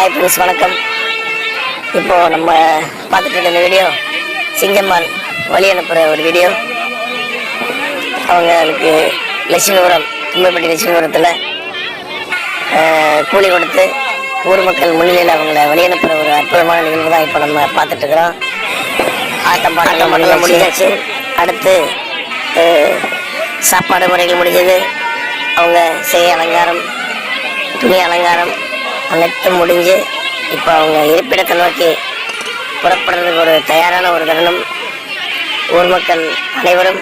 Hi friends வணக்கம். இப்போ நம்ம பார்த்துட்டு இருக்க இந்த வீடியோ சிங்கம்மாள் வழி அனுப்புகிற ஒரு வீடியோ அவங்களுக்கு லட்சுமிபுரம் தும்பப்பட்டி லட்சுமிபுரத்தில் கூலி கொடுத்து ஊர் மக்கள் முன்னிலையில் அவங்கள வழி அனுப்புகிற ஒரு அற்புதமான நிகழ்வு தான் இப்போ நம்ம பார்த்துட்டு இருக்கிறோம். ஆட்டம் பாட்டம் மட்டும் முடிஞ்சாச்சு. அடுத்து சாப்பாடு முறைகள் முடிஞ்சது. அவங்க செய்ய அலங்காரம் துணி அலங்காரம் அனைத்தும் முடிஞ்சு இப்போ அவங்க இருப்பிடத்தை நோக்கி புறப்படுறதுக்கு ஒரு தயாரான ஒரு தருணம். ஊர் மக்கள் அனைவரும்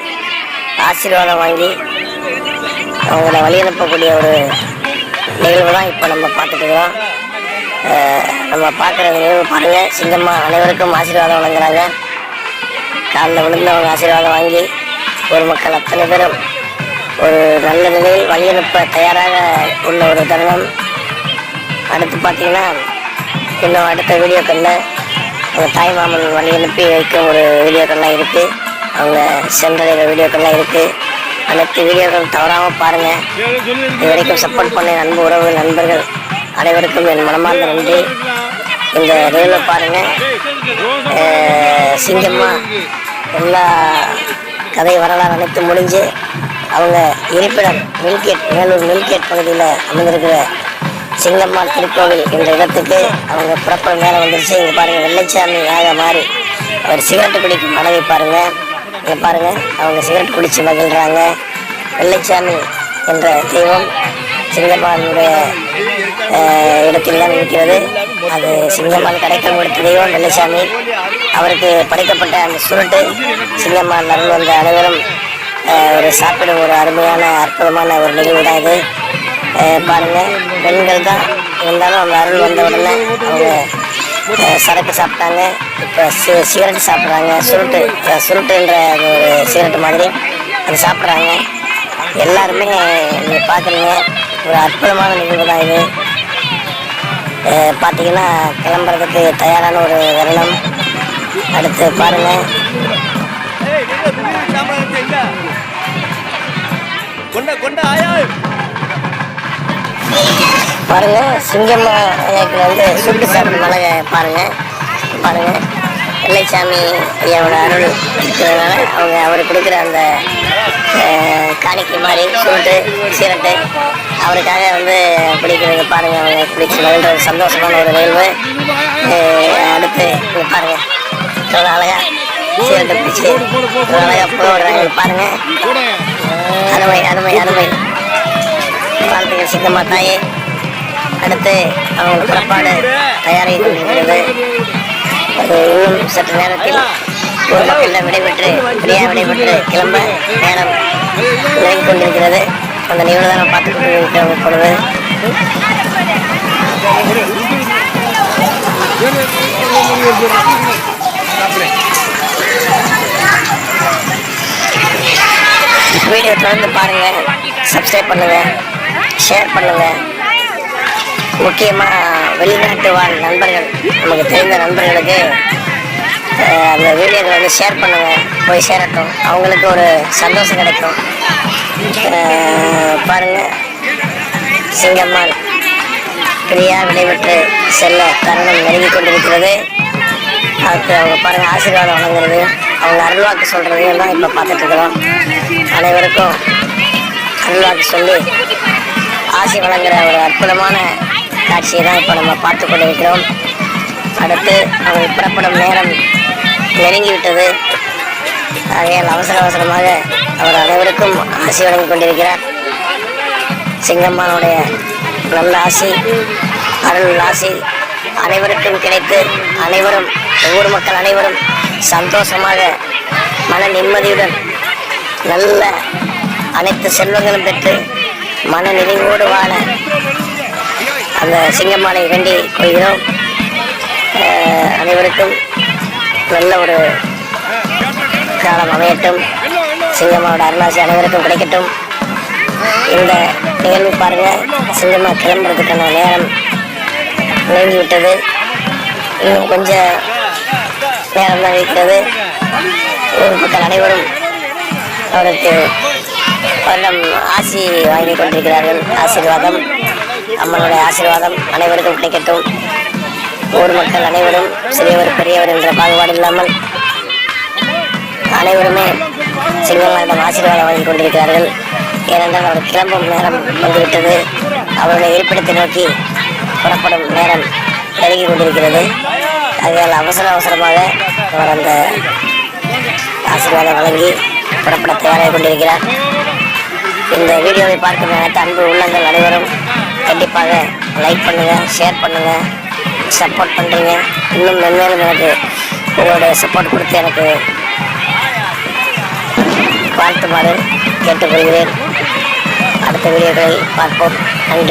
ஆசீர்வாதம் வாங்கி அவங்கள வழி அனுப்பக்கூடிய ஒரு நிகழ்வு தான் இப்போ நம்ம பார்த்துட்டுக்கிறோம் நம்ம பார்க்குற நிகழ்வு பாருங்கள் சிங்கம்மா அனைவருக்கும் ஆசீர்வாதம் வழங்குறாங்க. காலில் விழுந்து அவங்க ஆசீர்வாதம் வாங்கி ஒரு மக்கள் அத்தனை பேரும் ஒரு நல்ல நிலையில் வழி அனுப்ப தயாராக உள்ள ஒரு தருணம். அடுத்து பார்த்தீங்கன்னா இன்னும் அடுத்த வீடியோக்களில் அவங்க தாய் மாமன் வழி அனுப்பி வைக்கும் ஒரு வீடியோக்கள்லாம் இருக்குது அவங்க சென்றடைகிற வீடியோக்கள்லாம் இருக்குது அனைத்து வீடியோக்கள் தவறாமல் பாருங்கள் இது வரைக்கும் சப்போர்ட் பண்ண அன்பு உறவு நண்பர்கள் அனைவருக்கும் என் மனமார்ந்த நன்றி. இந்த ரீலை பாருங்கள் சிங்கம்மா எல்லா கதை வரலாறு அனைத்து முடிஞ்சு அவங்க இருப்பிடம் மில்கேட் மேலூர் மில்கேட் பகுதியில் அமைந்திருக்கிற சிங்கம்மாள் திருக்கோவில் என்ற இடத்துக்கு அவங்க புறப்பட நேரம் வந்துருச்சு. இங்கே பாருங்கள் வெள்ளைச்சாமி ஆக மாறி. அவர் சிகரெட்டு குடிக்கும் மனைவி பாருங்கள் இங்கே பாருங்கள் அவங்க சிகரெட் குடித்து மகிழ்கிறாங்க வெள்ளைச்சாமி என்ற தெய்வம் சிங்கம்மாளுடைய இடத்தில் தான் இருக்கிறது அது சிங்கம்மாள் கடைக்கல் கொடுத்த தெய்வம் வெள்ளைச்சாமி. அவருக்கு படைக்கப்பட்ட அந்த சுருட்டு சிங்கம்மாள் நடந்து வந்த அனைவரும் ஒரு சாப்பிடும் ஒரு அருமையான அற்புதமான ஒரு நிகழ்வு தான் இது. பாருங்க பெண்கள் தான். இருந்தாலும் அந்த அருள் வந்த உடனே அவங்க சரக்கு சாப்பிட்டாங்க. இப்போ சி சிகரெட் சாப்பிட்றாங்க. சுருட்டு சுருட்டுன்ற அது ஒரு சிகரெட் மாதிரி அது சாப்பிட்றாங்க. எல்லாருமே நீங்கள் பார்க்குறீங்க ஒரு அற்புதமான நிகழ்வு தான் இது. பார்த்தீங்கன்னா கிளம்புறதுக்கு தயாரான ஒரு தருணம். அடுத்து பாருங்கள் கொண்ட கொண்ட ஆயா. பாருங்க சிங்கம்மா ஐயாக்கு வந்து சுட்டு சாப்பிட்டு மலை பாருங்க பாருங்க. வெள்ளைச்சாமி ஐயாவோட அருள் இருக்கிறதுனால அவங்க அவர் கொடுக்குற அந்த காணிக்கை மாதிரி சுருட்டு சீரட்டு அவருக்காக வந்து பிடிக்கிறது பாருங்க அவங்க பிடிச்சி ஒரு சந்தோஷமான ஒரு நிகழ்வு. அடுத்து பாருங்கள் பாருங்க எவ்வளோ அழகா சீரட்டை பிடிச்சி அழகாக போடுறாங்க பாருங்க. அருமை அருமை அருமை. வாழ்த்துக்கள் சிங்கம்மா தாயே அடுத்து அவங்க புறப்பாடு தயாராகி கொண்டிருக்கிறது அது இன்னும் சற்று நேரத்தில் ஒரு மக்களிடம் விடைபெற்று பிரியா விடைபெற்று கிளம்ப நேரம் நெருங்கி கொண்டிருக்கிறது. அந்த நிகழ்வு தான் பார்த்து கொண்டிருக்கிறோம் இப்பொழுது வீடியோ தொடர்ந்து பாருங்க சப்ஸ்கிரைப் பண்ணுங்க. ஷேர் பண்ணுங்கள் முக்கியமாக வெளிநாட்டு வாழ் நண்பர்கள் நமக்கு தெரிந்த நண்பர்களுக்கு அந்த வீடியோவை வந்து ஷேர் பண்ணுங்கள் போய் சேரட்டும். அவங்களுக்கு ஒரு சந்தோஷம் கிடைக்கும். பாருங்கள் சிங்கம்மாள் பிரியா விடைபெற்று செல்ல தருணம் நெருங்கி கொண்டிருக்கிறது. அதுக்கு அவங்க பாருங்கள் ஆசீர்வாதம் வழங்குறது அவங்க அருள்வாக்கு சொல்கிறதையும் எல்லாம் இப்போ பார்த்துட்டு இருக்கிறோம். அனைவருக்கும் அருள்வாக்கு சொல்லி ஆசை வழங்குற ஒரு அற்புதமான காட்சியை தான் இப்போ நம்ம பார்த்து கொண்டிருக்கிறோம். அடுத்து அவங்க புறப்படும் நேரம் நெருங்கிவிட்டது ஆகையால் அவசர அவசரமாக அவர் அனைவருக்கும் ஆசை வழங்கி கொண்டிருக்கிறார். சிங்கம்மானுடைய நல்ல ஆசி அருள் ஆசி அனைவருக்கும் கிடைத்து அனைவரும் ஊர் மக்கள் அனைவரும் சந்தோஷமாக மன நிம்மதியுடன் நல்ல அனைத்து செல்வங்களும் பெற்று மன நிறைவோடு வாழ அந்த சிங்கம்மானை வேண்டி கொள்கிறோம். அனைவருக்கும் நல்ல ஒரு காலம் அமையட்டும். சிங்கம்மாவோட அருளாசி அனைவருக்கும் கிடைக்கட்டும். இந்த நிகழ்வு பாருங்க சிங்கம்மா கிளம்புறதுக்கான நேரம் நெருங்கி விட்டது இன்னும் கொஞ்சம் நேரம் தான் இருக்கிறது. ஊர் மக்கள் அனைவரும் அவருக்கு எல்லாம் ஆசி வாங்கி கொண்டிருக்கிறார்கள். ஆசீர்வாதம். அம்மனுடைய ஆசீர்வாதம். அனைவருக்கும் கிடைக்கட்டும். ஊர் மக்கள் அனைவரும் சிறியவர் பெரியவர் என்ற பாகுபாடு இல்லாமல் அனைவருமே சிங்கங்களிடம் ஆசீர்வாதம் வாங்கி கொண்டிருக்கிறார்கள். ஏனென்றால் அவர் கிளம்பும் நேரம் வந்துவிட்டது. அவருடைய இருப்பிடத்தை நோக்கி புறப்படும் நேரம் நெருங்கி கொண்டிருக்கிறது. அதனால் அவசர அவசரமாக அவர் அந்த ஆசீர்வாதம் வழங்கி புறப்பட தயாராக கொண்டிருக்கிறார். இந்த வீடியோவை பார்க்கும் அனைத்து அன்பு உள்ளங்கள் அனைவரும். கண்டிப்பாக லைக் பண்ணுங்க ஷேர் பண்ணுங்க சப்போர்ட் பண்ணுறீங்க இன்னும் மென்மேலும் எனக்கு உங்களுடைய சப்போர்ட் கொடுத்து எனக்கு வாழ்த்துமாறு கேட்டுக்கொள்கிறேன். அடுத்த வீடியோக்களை பார்ப்போம். நன்றி.